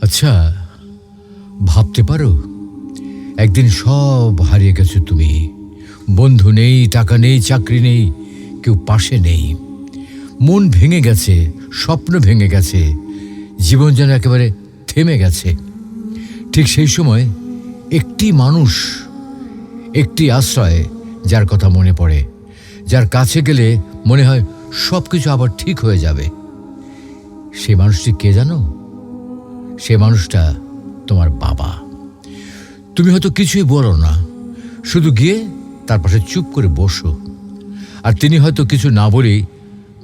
আচ্ছা ভাবতে পারো, একদিন সব হারিয়ে গেছো তুমি। বন্ধু নেই, টাকা নেই, চাকরি নেই, কেউ পাশে নেই। মন ভেঙে গেছে, স্বপ্ন ভেঙে গেছে, জীবন যেন একেবারে থেমে গেছে। ঠিক সেই সময় একটি মানুষ, একটি আশ্রয় যার কথা মনে পড়ে, যার কাছে গেলে মনে হয় সব কিছু আবার ঠিক হয়ে যাবে। সে মানুষটি কে জানো? সে মানুষটা তোমার বাবা। তুমি হয়তো কিছুই বলো না, শুধু গিয়ে তার পাশে চুপ করে বসো। আর তিনি হয়তো কিছু না বলেই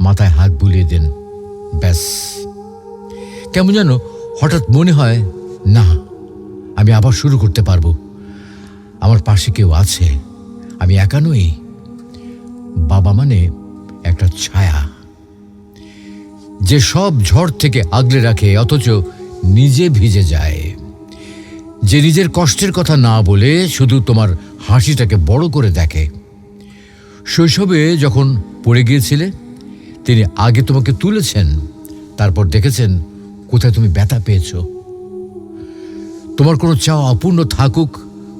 মাথায় হাত বুলিয়ে দেন, ব্যাস। কেমন যেন হঠাৎ মনে হয়, না, আমি আবার শুরু করতে পারব। আমার পাশে কেউ আছে, আমি একা নই। বাবা মানে একটা ছায়া। যে সব ঝড় থেকে আগলে রাখে, অথচ নিজে ভিজে যায়। যে নিজের কষ্টের কথা না বলে শুধু তোমার হাসিটাকে বড় করে দেখে। শৈশবে যখন পড়ে গিয়েছিলে, তিনি আগে তোমাকে তুলেছেন, তারপর দেখেছেন কোথায় তুমি ব্যথা পেয়েছ। তোমার কোনো চাওয়া অপূর্ণ থাকুক,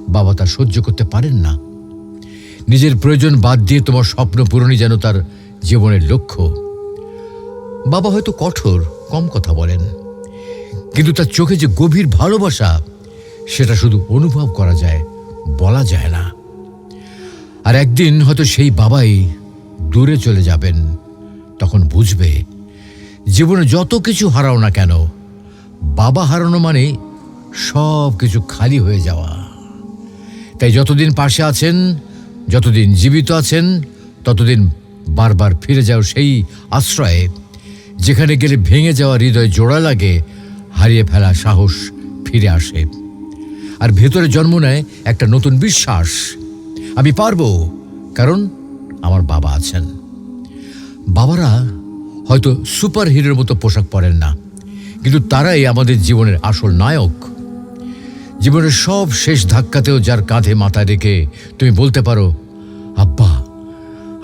বাবা তা সহ্য করতে পারেন না। নিজের প্রয়োজন বাদ দিয়ে তোমার স্বপ্ন পূরণই যেন তার জীবনের লক্ষ্য। বাবা হয়তো কঠোর, কম কথা বলেন। কিন্তু তার চোখে যে গভীর ভালোবাসা, সেটা শুধু অনুভব করা যায়, বলা যায় না। আর একদিন হয়তো সেই বাবাই দূরে চলে যাবেন, তখন বুঝবে, জীবনে যত কিছু হারাও না কেন, বাবা হারানো মানে সব কিছু খালি হয়ে যাওয়া। তাই যতদিন পাশে আছেন, যতদিন জীবিত আছেন, ততদিন বারবার ফিরে যাও সেই আশ্রয়ে, যেখানে গেলে ভেঙে যাওয়া হৃদয় জোড়া লাগে হারিয়ে ফেলা সাহস ফিরে আসে। আর ভেতরে জন্ম নেয় একটা নতুন বিশ্বাস। আমি পারব, কারণ আমার বাবা আছেন। বাবারা হয়তো সুপার হিরোর মতো পোশাক পরেন না, কিন্তু তারাই আমাদের জীবনের আসল নায়ক। জীবনের সব শেষ ধাক্কাতেও যার কাঁধে মাথা রেখে তুমি বলতে পারো, আব্বা,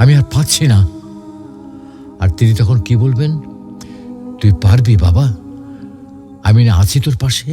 আমি আর পাচ্ছি না। আর তিনি তখন কি বলবেন, তুই পারবি বাবা? আমি না আছি তোর পাশে?